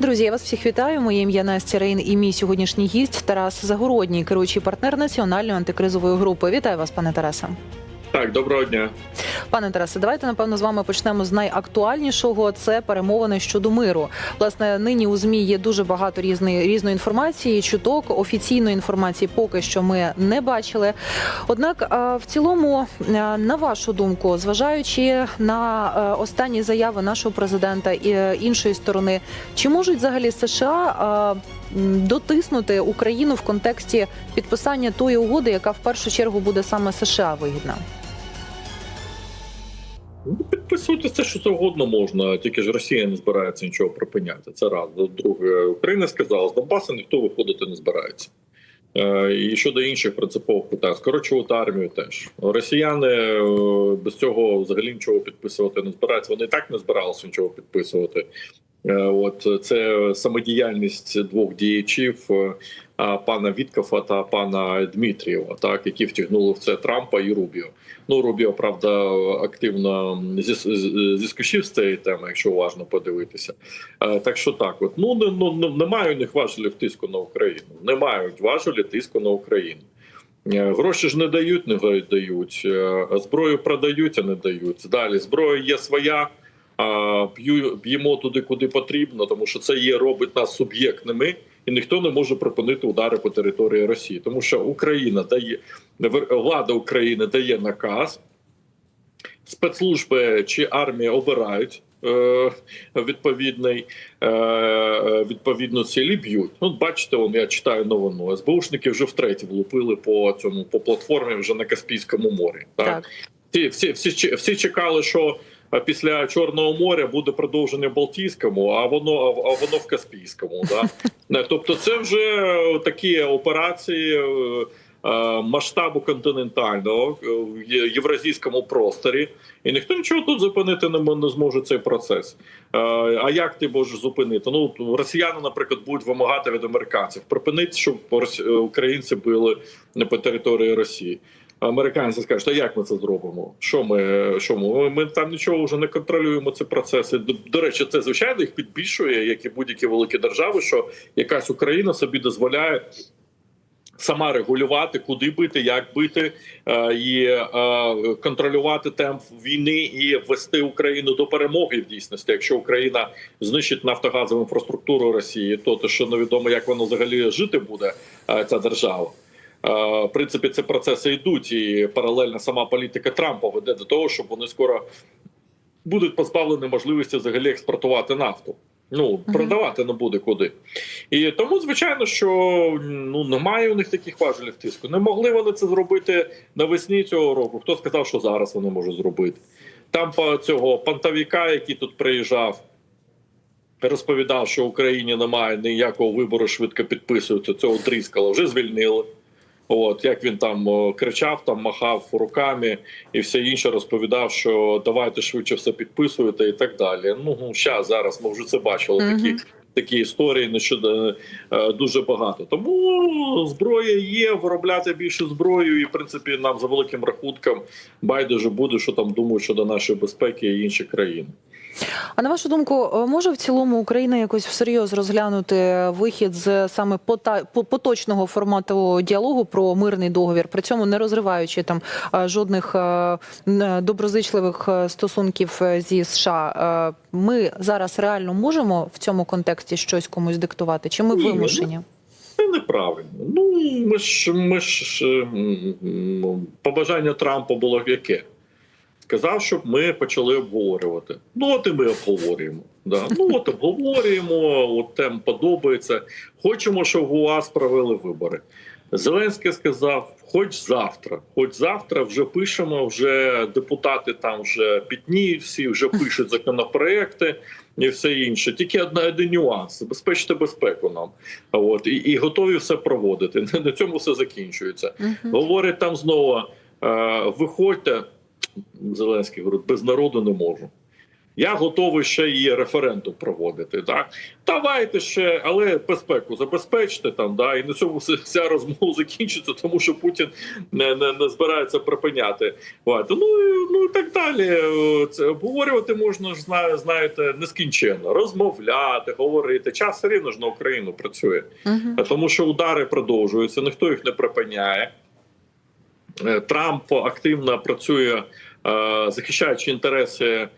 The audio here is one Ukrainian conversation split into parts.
Друзі, я вас всіх вітаю. Моє ім'я Настя Рейн і мій сьогоднішній гість Тарас Загородній, керуючий партнер національної антикризової групи. Вітаю вас, пане Тарасе. Так, доброго дня. Пане Тарасе, давайте напевно з вами почнемо з найактуальнішого. Це перемовини щодо миру. Власне, нині у змі є дуже багато різної різної інформації. Чуток офіційної інформації поки що ми не бачили. Однак, в цілому, на вашу думку, зважаючи на останні заяви нашого президента і е, іншої сторони, чи можуть взагалі США дотиснути Україну в контексті підписання тої угоди, яка в першу чергу буде саме США вигідна? Ну, Підписувати все, що завгодно можна, тільки ж Росія не збирається нічого припиняти. Це раз. Друге, Україна сказала, з Донбасу ніхто виходити не збирається. Е, І щодо інших принципових питань, скорочувати армію теж. Росіяни е, без цього взагалі нічого підписувати не збираються. Вони і так не збиралися нічого підписувати. Е, От це самодіяльність двох діячів пана Віткофа та пана Дмитрієва, так які втягнули в це Трампа і Рубіо. Ну Рубіо, правда, активно зіс- з- зіскочив з цієї теми, якщо уважно подивитися. Е, Так що так, от ну ну немає у них важелів тиску на Україну. Не мають важелі тиску на Україну. Е, Гроші ж не дають, не дають. Е, Зброю продають, а не дають. Далі зброя є своя. Б'ємо туди, куди потрібно, тому що це є робить нас суб'єктними, і ніхто не може припинити удари по території Росії, тому що Україна дає влада України дає наказ, спецслужби чи армія обирають. е, Відповідний е, відповідно цілі б'ють. Ну, бачите, он я читаю новину. СБУшники вже втретє влупили по цьому по платформі вже на Каспійському морі. Так, Так. Всі, всі, всі, всі чекали, що е, після Чорного моря буде продовження Балтійському, а воно а воно в Каспійському. Да? Не, Тобто, це вже е, такі операції. е, е, Масштабу континентального е, в євразійському просторі, і ніхто нічого тут зупинити не, зможе цей процес. Е, А як ти можеш зупинити? Ну росіяни, наприклад, будуть вимагати від американців припинити, щоб е, українці били не по території Росії. Американці скажуть, а як ми це зробимо? Що ми що ми? Ми там нічого вже не контролюємо ці процеси. До, до речі, це звичайно їх підбільшує, як і будь-які великі держави, що якась Україна собі дозволяє. Сама регулювати, куди бити, як бити, е, і е, контролювати темп війни і вести Україну до перемоги в дійсності. Якщо Україна знищить нафтогазову інфраструктуру Росії, то те, що невідомо, як воно взагалі жити буде, е, ця держава. Е, В принципі, ці процеси йдуть, і паралельно сама політика Трампа веде до того, щоб вони скоро будуть позбавлені можливості взагалі експортувати нафту. Ну продавати не буде куди, і тому звичайно, що ну немає у них таких важелів тиску. Не могли вони це зробити навесні цього року. Хто сказав, що зараз вони можуть зробити? Там по цього пантавіка, який тут приїжджав, розповідав, що в Україні немає ніякого вибору, швидко підписується. Цього тріскала, вже звільнили. От як він там кричав, там махав руками і все інше розповідав, що давайте швидше все підписуєте і так далі. Ну щас, зараз ми вже це бачили. Мгм. Такі такі історії нещодавно е, дуже багато. Тому зброя є, виробляти більше зброю, і в принципі нам за великим рахунком байдуже буде, що там думають щодо нашої безпеки і інші країни. А на вашу думку, е, може в цілому Україна якось всерйоз розглянути вихід з саме поточного формату діалогу про мирний договір, при цьому не розриваючи там е, жодних е, доброзичливих е, стосунків е, зі США? Е, Ми зараз реально можемо в цьому контексті щось комусь диктувати? Чи ми ну, вимушені? Це неправильно. Ну ми ж ми ж е, м, побажання Трампа було яке? Сказав, щоб ми почали обговорювати. Ну, от і ми обговорюємо. Да. Ну от обговорюємо, от тем подобається. Хочемо, щоб у вас провели вибори. Зеленський сказав: хоч завтра, хоч завтра вже пишемо, вже депутати там вже пітніють всі, вже пишуть законопроекти і все інше. Тільки одна один нюанс: забезпечте безпеку нам. От і, і готові все проводити. На цьому все закінчується. Говорить там знову: е, виходьте. Зеленський говорить, без народу не можу. Я готовий ще і референдум проводити. Так давайте ще, але безпеку забезпечте там. Да, і на цьому вся- розмова закінчиться, тому що Путін не, не, не збирається припиняти. От. Ну, і- ну і так далі. Це обговорювати можна ж знаєте нескінченно, розмовляти, говорити. Час все рівно ж на Україну працює. Мгм. Тому що удари продовжуються, ніхто їх не припиняє. Е, Трамп активно працює, е, захищаючи інтереси е,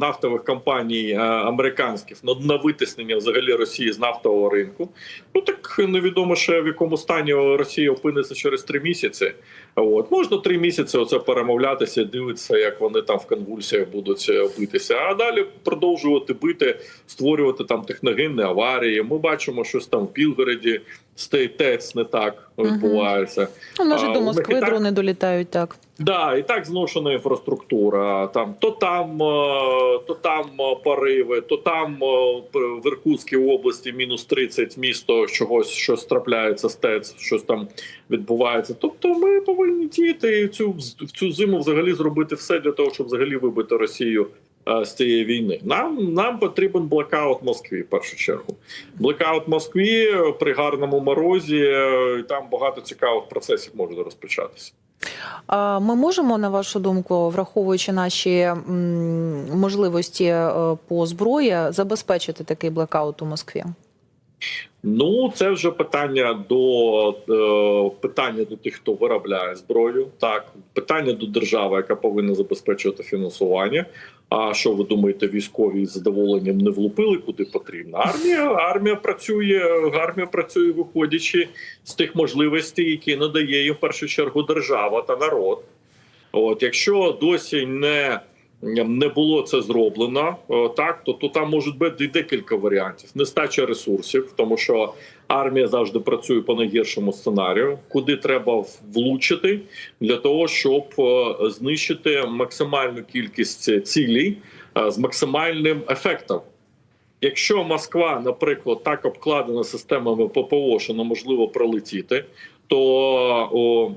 нафтових компаній американських на, витиснення взагалі Росії з нафтового ринку. Ну так невідомо ще в якому стані Росія опиниться через три місяці. От можна три місяці оце перемовлятися, дивитися, як вони там в конвульсіях будуть битися. А далі продовжувати бити, створювати там техногенні аварії. Ми бачимо, щось там в Білгороді стейтець не так відбувається. Ну, може, А, до Москви так- дрони долітають так. Да, і так зношена інфраструктура. Там то там, е, то там е, пориви, то там е, в Іркутській області мінус 30 місто чогось, щось трапляється, стець, щось там відбувається. Тобто, ми повинні діяти і цю в цю зиму взагалі зробити все для того, щоб взагалі вибити Росію. Е, З цієї війни нам нам потрібен блекаут в Москві. В першу чергу, блекаут в Москві при гарному морозі. е, і Там багато цікавих процесів може розпочатися. Ми можемо, на вашу думку, враховуючи наші можливості е, по зброї, забезпечити такий блекаут у Москві? Ну, це вже питання до е, питання до тих, хто виробляє зброю. Так, питання до держави, яка повинна забезпечувати фінансування. А що ви думаєте, військові з задоволенням не влупили куди потрібно? Армія армія працює, армія працює, виходячи з тих можливостей, які надає їм в першу чергу держава та народ. От якщо досі не не було це зроблено, так то, то там можуть бути декілька варіантів. Нестача ресурсів, тому що армія завжди працює по найгіршому сценарію, куди треба влучити для того, щоб е, знищити максимальну кількість цілей е, з максимальним ефектом. Якщо Москва, наприклад, так обкладена системами ППО, що неможливо пролетіти, то о,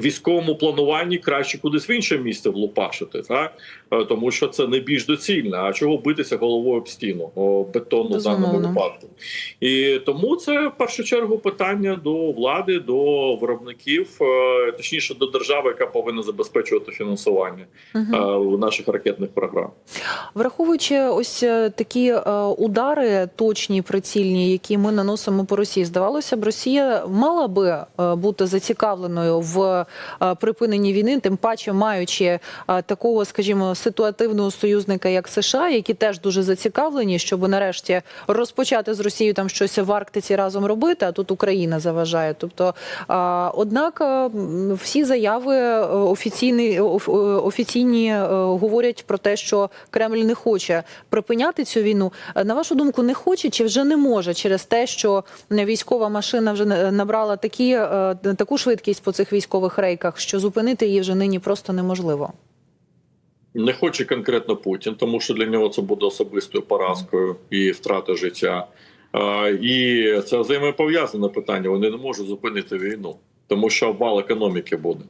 військовому плануванні краще кудись в інше місце влупашити, так? Е, тому що це не більш доцільно. А чого битися головою об стіну о, бетонну в даному випадку? І тому це в першу чергу питання до влади, до виробників, е, точніше до держави, яка повинна забезпечувати фінансування е, наших ракетних програм. Враховуючи ось такі удари, точні, прицільні, які ми наносимо по Росії, здавалося б, Росія мала би бути зацікавленою в припиненні війни, тим паче маючи такого, скажімо, ситуативного союзника, як США, які теж дуже зацікавлені, щоб нарешті розпочати з Росією там щось в Арктиці разом робити. А тут Україна заважає. Тобто, е, однак, е, всі заяви е, офіційні, е, офіційні е, говорять про те, що Кремль не хоче припиняти цю війну. Е, На вашу думку, не хоче чи вже не може через те, що військова машина вже на- набрала такі е, таку швидкість по цих військових рейках, що зупинити її вже нині просто неможливо. Не хоче конкретно Путін, тому що для нього це буде особистою поразкою і втрата життя. І це взаємопов'язане питання. Вони не можуть зупинити війну, тому що обвал економіки буде.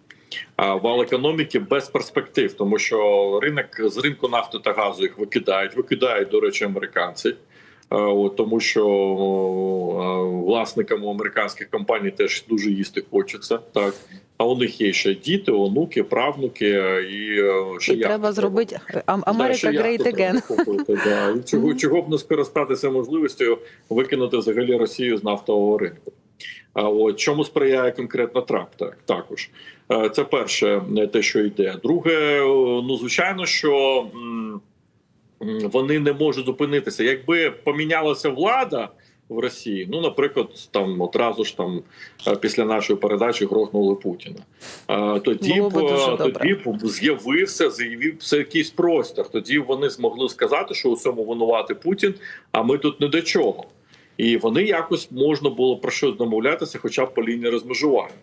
А вал економіки без перспектив, тому що ринок з ринку нафти та газу їх викидають. Викидають, до речі, американці. От, Тому що власникам американських компаній теж дуже їсти хочеться. Так а у них є ще діти, онуки, правнуки і е, ще І яхти треба зробити Америка Great Again. да. Чого, чого б не скористатися можливістю викинути взагалі Росію з нафтового ринку? А от чому сприяє конкретно Трамп? Так також Е, це перше, е, те, що йде. Друге, ну звичайно, що вони не можуть зупинитися. Якби помінялася влада в Росії, ну наприклад, там одразу ж там е, після нашої передачі грохнули Путіна. Тоді Було б тоді б з'явився, з'явився якийсь простір. Тоді вони змогли сказати, що у цьому винувати Путін, а ми тут не до чого. І вони якось можна було про щось домовлятися, хоча б по лінії розмежування.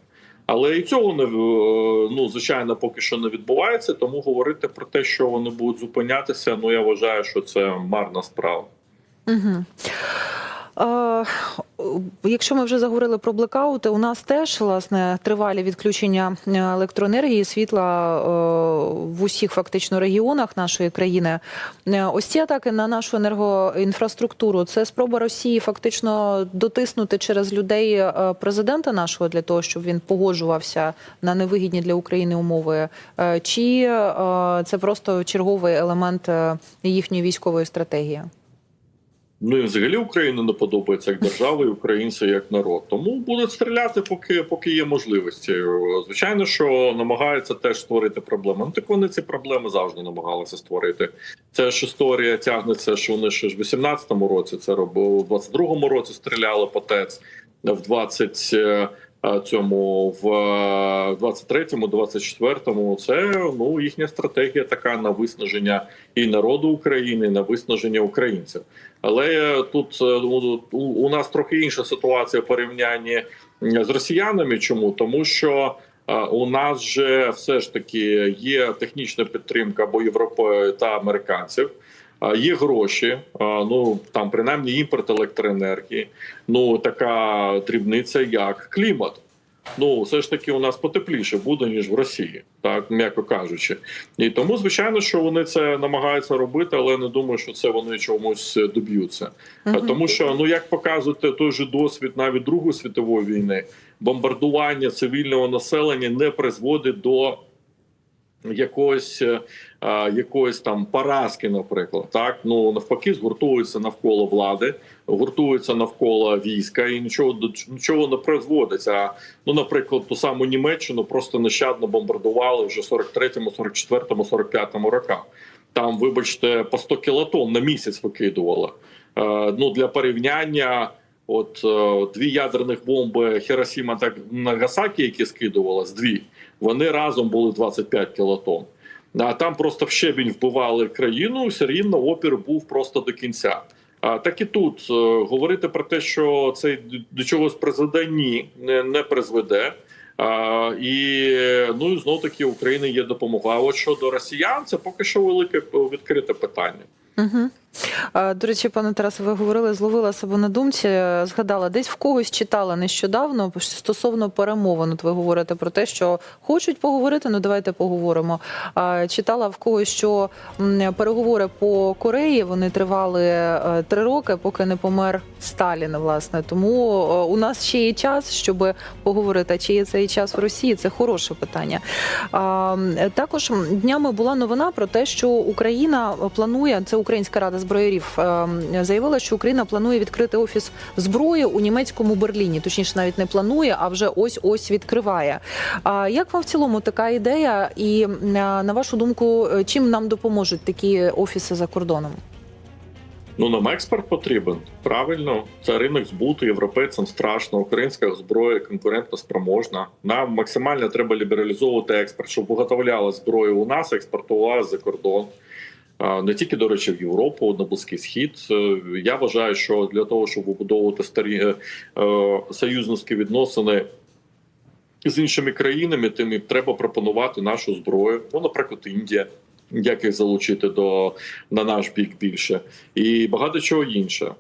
Але і цього не в- ну звичайно поки що не відбувається. Тому говорити про те, що вони будуть зупинятися, ну я вважаю, що це марна справа. Угу. Е, Якщо ми вже заговорили про блекаути, у нас теж власне тривалі відключення е, електроенергії, світла е, в усіх фактично регіонах нашої країни. Ось ці атаки на нашу енергоінфраструктуру це спроба Росії фактично дотиснути через людей президента нашого для того, щоб він погоджувався на невигідні для України умови, чи це просто черговий елемент їхньої військової стратегії? Ну і взагалі Україна не подобається як держава, і українці як народ. Тому будуть стріляти, поки поки є можливості. Звичайно, що намагаються теж створити проблеми. Ну так вони ці проблеми завжди намагалися створити. Це ж історія тягнеться, що вони ще ж в 18-му році це робили, в 22-му році стріляли по ТЕЦ, в 20 е, цьому в 23-му, 24-му. Це ну їхня стратегія така на виснаження і народу України, і на виснаження українців. Але тут е, у- у нас трохи інша ситуація в порівнянні з росіянами. Чому тому, що е, у нас же все ж таки є технічна підтримка або Європи та американців. Є гроші, ну там принаймні імпорт електроенергії. Ну така дрібниця, як клімат. Ну, все ж таки, у нас потепліше буде ніж в Росії, так м'яко кажучи. І тому, звичайно, що вони це намагаються робити, але не думаю, що це вони чомусь доб'ються. Мгм. Тому що ну як показує той же досвід навіть Другої світової війни, бомбардування цивільного населення не призводить до якоїсь, е, якоїсь там поразки, наприклад, так ну навпаки, згуртуються навколо влади, гуртуються навколо війська і нічого до нічого не призводиться. Ну, наприклад, ту саму Німеччину просто нещадно бомбардували вже 43-му, 44-му, 45-му роках. Там, вибачте, по 100 кілотон на місяць викидували. Е, ну для порівняння. От е, дві ядерних бомби Хіросіма та Нагасакі, які скидувалось, дві вони разом були 25 кілотон. А там просто в щебінь вбивали країну, все рівно опір був просто до кінця. А так і тут е, говорити про те, що це до чогось призведе, ні, не, не призведе. А, і ну і знов таки України є допомога. А от щодо росіян, це поки що велике е, відкрите питання. Угу. До речі, пане Тарасе, ви говорили, зловила себе на думці, е, згадала, десь в когось читала нещодавно стосовно перемовин. От ви говорите про те, що хочуть поговорити, ну давайте поговоримо. Читала в когось, що переговори по Кореї вони тривали е, три роки, поки не помер Сталін. Власне, тому е, у нас ще є час, щоб поговорити. Чи є цей час в Росії? Це хороше питання. Також днями була новина про те, що Україна планує це Українська рада зброярів ем, заявила, що Україна планує відкрити офіс зброї у німецькому Берліні. Точніше, навіть не планує, а вже ось ось відкриває. А як вам в цілому така ідея? І на вашу думку, е, чим нам допоможуть такі офіси за кордоном? Ну нам експорт потрібен. Правильно, це ринок збуту європейцям страшно. Українська зброя конкурентно спроможна. Нам максимально треба лібералізовувати експорт, щоб виготовляла зброю у нас, експортувала за кордон. Не тільки, до речі, в Європу, на Близький Схід. Е, Я вважаю, що для того, щоб побудовувати старі е, е, союзницькі відносини з іншими країнами, тим треба пропонувати нашу зброю. Ну, наприклад, Індія, як їх залучити до на наш бік більше, і багато чого інше.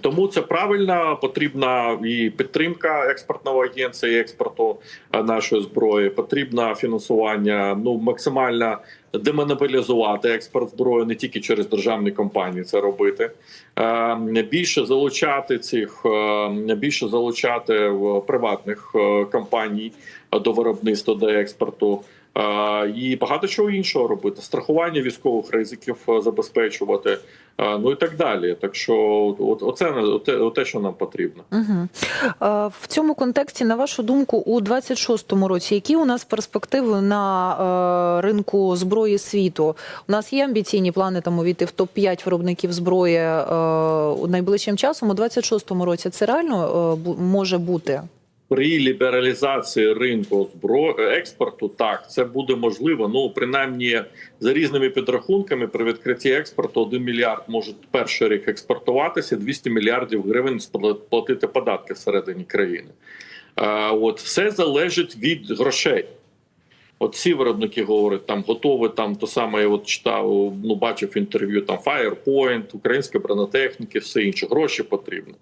Тому це правильно, потрібна і підтримка експортного і експорту е, нашої зброї. Потрібно фінансування. Ну максимально демонополізувати експорт зброї не тільки через державні компанії. Це робити Е, більше залучати цих е, більше залучати в приватних компаній до виробництва до експорту. І багато чого іншого робити, страхування військових ризиків е, забезпечувати, ну і так далі. Так що, от оце оте, оте, що нам потрібно. Угу. В цьому контексті, на вашу думку, у 26-му році, які у нас перспективи на е, ринку зброї світу? У нас є амбіційні плани там увійти в топ 5 виробників зброї е, найближчим часом. У 26-му році це реально може бути. При лібералізації ринку збро... експорту, так це буде можливо. Ну принаймні за різними підрахунками, при відкритті експорту 1 мільярд може перший рік експортуватися, 200 мільярдів гривень платити податки всередині країни. А, от все залежить від грошей. От ці виробники говорять, там готові там то саме. Я от читав, ну бачив інтерв'ю там Firepoint, українська бронетехніки, все інше. Гроші потрібно.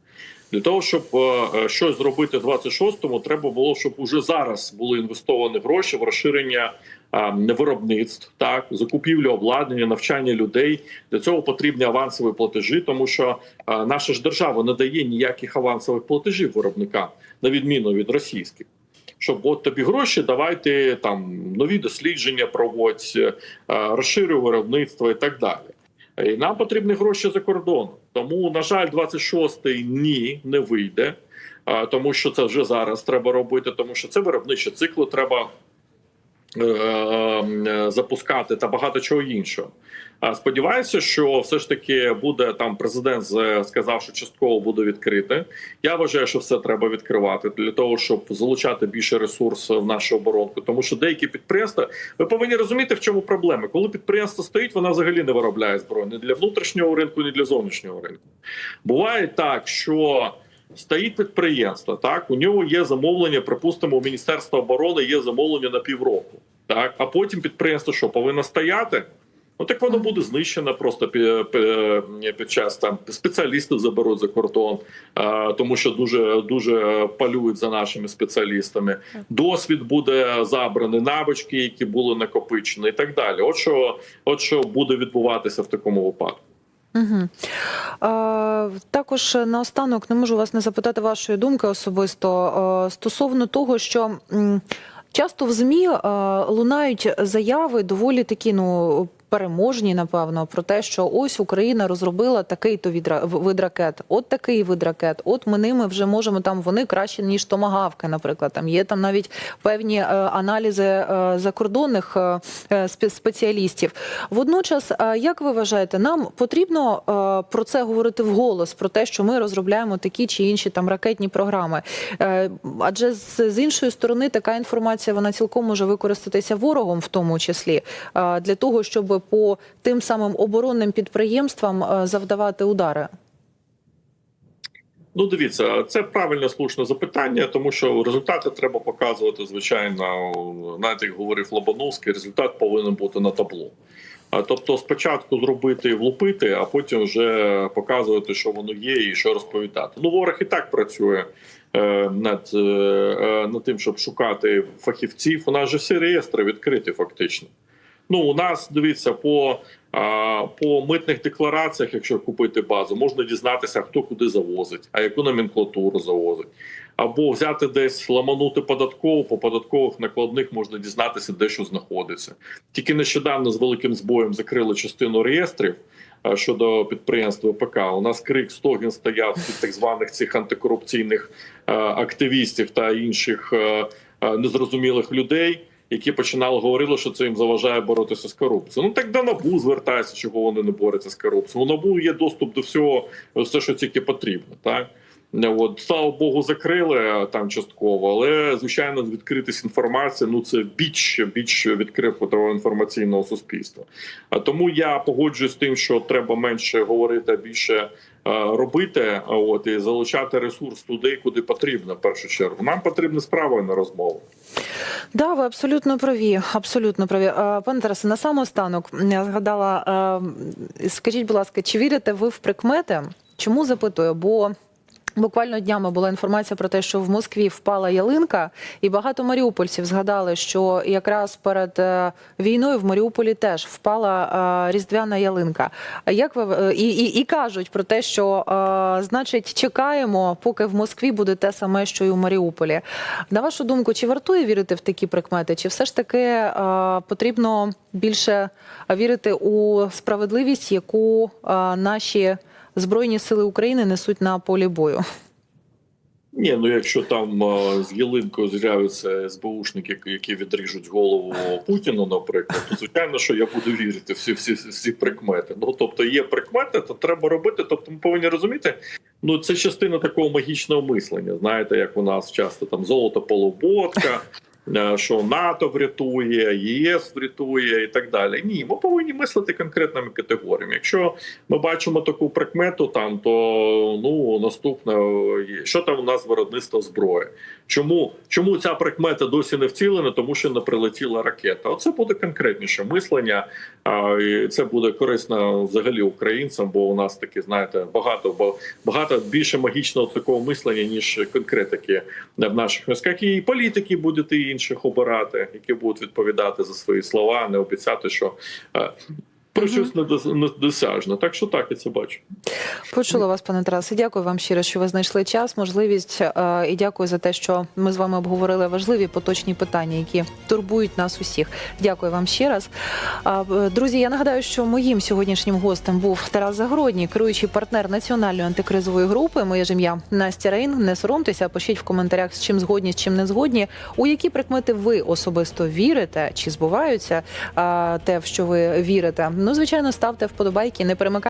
Для того, щоб е, е, щось зробити в 26-му, треба було, щоб уже зараз були інвестовані гроші в розширення е, виробництв, так закупівлю обладнання, навчання людей. Для цього потрібні авансові платежі, тому що наша ж держава не дає ніяких авансових платежів виробникам, на відміну від російських. Щоб от тобі гроші, давайте там нові дослідження проводь, розширюй виробництво і так далі. І нам потрібні гроші за кордоном. Тому, на жаль, 26-й ні, не вийде, тому що це вже зараз треба робити, тому що це виробничі цикли треба запускати та багато чого іншого. Сподіваюся, що все ж таки буде там президент сказав, що частково буде відкрите. Я вважаю, що все треба відкривати для того, щоб залучати більше ресурсів в нашу оборонку. Тому що деякі підприємства ви повинні розуміти, в чому проблема. Коли підприємство стоїть, вона взагалі не виробляє зброю ні для внутрішнього ринку, ні для зовнішнього ринку. Буває так, що стоїть підприємство, так у нього є замовлення, припустимо, у Міністерства оборони є замовлення на півроку. Так, а потім підприємство що повинно стояти. Ну так воно буде знищено просто під, під, під час там спеціалістів заберуть за кордон, а, тому що дуже дуже палюють за нашими спеціалістами. Досвід буде забраний, навички, які були накопичені, і так далі. От що, от що буде відбуватися в такому випадку. Угу. Е, також наостанок не можу вас не запитати вашої думки особисто е, стосовно того, що. Часто в ЗМІ е, лунають заяви доволі такі, ну. Переможні, напевно, про те, що ось Україна розробила такий то вид ракет, от такий вид ракет. От ми ними вже можемо там вони краще ніж томагавки. Наприклад, там є там навіть певні е, аналізи е, закордонних е, спеціалістів. Водночас, як ви вважаєте, нам потрібно про це говорити вголос, про те, що ми розробляємо такі чи інші там ракетні програми. Адже з, іншої сторони така інформація вона цілком може використатися ворогом, в тому числі для того, щоб по тим самим оборонним підприємствам е, завдавати удари. Ну, дивіться, це правильне слушне запитання, тому що результати треба показувати. Звичайно, навіть як говорив Лобановський, результат повинен бути на табло. Тобто, спочатку зробити і влупити, а потім вже показувати, що воно є, і що розповідати. Ну, ворог і так працює е, над, е, над тим, щоб шукати фахівців. У нас же всі реєстри відкриті, фактично. Ну, у нас дивіться по, по митних деклараціях, якщо купити базу, можна дізнатися, хто куди завозить, а яку номенклатуру завозить. Або взяти десь ламанути податкову, по податкових накладних можна дізнатися, де що знаходиться. Тільки нещодавно з великим збоєм закрили частину реєстрів щодо підприємств ВПК. У нас крик стогін стояв від так званих цих антикорупційних активістів та інших незрозумілих людей які починали говорити, що це їм заважає боротися з корупцією. Ну так до набу звертається, чого вони не борються з корупцією. У набу є доступ до всього, все, що тільки потрібно. Так от слава Богу, закрили е, там частково, але звичайно, відкритість інформації ну це біч біч відкритого інформаційного суспільства. А тому я погоджуюсь з тим, що треба менше говорити, більше робити. а От і залучати ресурс туди, куди потрібно. В першу чергу нам потрібна справа на розмову. Да, ви абсолютно праві. Абсолютно праві. Е, Пане Тарасе, на самоостанок я згадала. е, Скажіть, будь ласка, чи вірите ви в прикмети? Чому запитую? Бо Буквально днями була інформація про те, що в Москві впала ялинка, і багато маріупольців згадали, що якраз перед е, війною в Маріуполі теж впала е, різдвяна ялинка. Як ви е, і, і, і кажуть про те, що значить чекаємо, поки в Москві буде те саме, що й у Маріуполі. На вашу думку, чи вартує вірити в такі прикмети, чи все ж таки потрібно більше вірити у справедливість, яку наші Збройні сили України несуть на полі бою. Ні, ну якщо там з ялинкою з'являються СБУшники, які відріжуть голову Путіну, наприклад, то звичайно, що я буду вірити всі всі всі прикмети. Ну тобто є прикмети, то треба робити. Тобто, ми повинні розуміти. Ну це частина такого магічного мислення. Знаєте, як у нас часто там золото полуботка. Е, що НАТО врятує, ЄС врятує і так далі. Ні, ми повинні мислити конкретними категоріями. Якщо ми бачимо таку прикмету, там то ну наступне що там у нас виробництво зброї. Чому чому ця прикмета досі не вцілена? Тому що не прилетіла ракета. Оце буде конкретніше мислення, а, це буде корисно взагалі українцям, бо у нас такі, знаєте, багато бо багато більше магічного такого мислення, ніж конкретики в наших мізках. І політики будуть і інших обирати, які будуть відповідати за свої слова, не обіцяти, що. Про щось недос- недосяжне. Так що так я це бачу. Почула вас, пане Тарасе. Дякую вам щиро, що ви знайшли час, можливість е, і дякую за те, що ми з вами обговорили важливі поточні питання, які турбують нас усіх. Дякую вам ще раз. Е, Друзі, я нагадаю, що моїм сьогоднішнім гостем був Тарас Загородній, керуючий партнер національної антикризової групи. Моє ж ім'я Настя Рейн. Не соромтеся, пишіть в коментарях, з чим згодні, з чим не згодні. У які прикмети ви особисто вірите, чи збуваються те, в що ви вірите. Ну, звичайно, ставте вподобайки, не перемикайте.